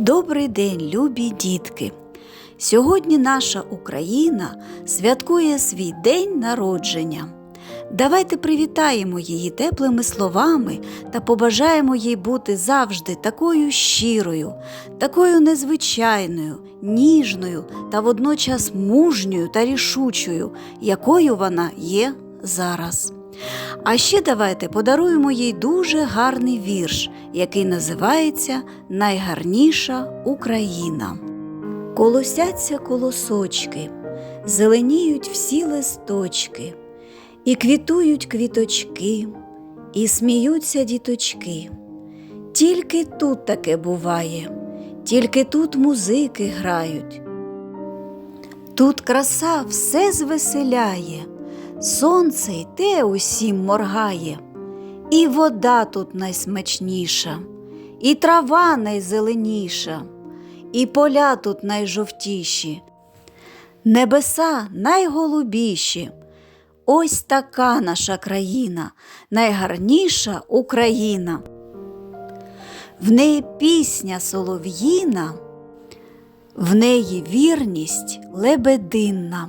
Добрий день, любі дітки! Сьогодні наша Україна святкує свій день народження. Давайте привітаємо її теплими словами та побажаємо їй бути завжди такою щирою, такою незвичайною, ніжною та водночас мужньою та рішучою, якою вона є зараз. А ще давайте подаруємо їй дуже гарний вірш, який називається Найгарніша Україна. Колосяться колосочки, зеленіють всі листочки, і квітують квіточки, і сміються діточки. Тільки тут таке буває, тільки тут музики грають. Тут краса все звеселяє, сонце й те усім моргає, і вода тут найсмачніша, і трава найзеленіша, і поля тут найжовтіші, небеса найголубіші. Ось така наша країна, найгарніша Україна. В неї пісня солов'їна, в неї вірність лебединна.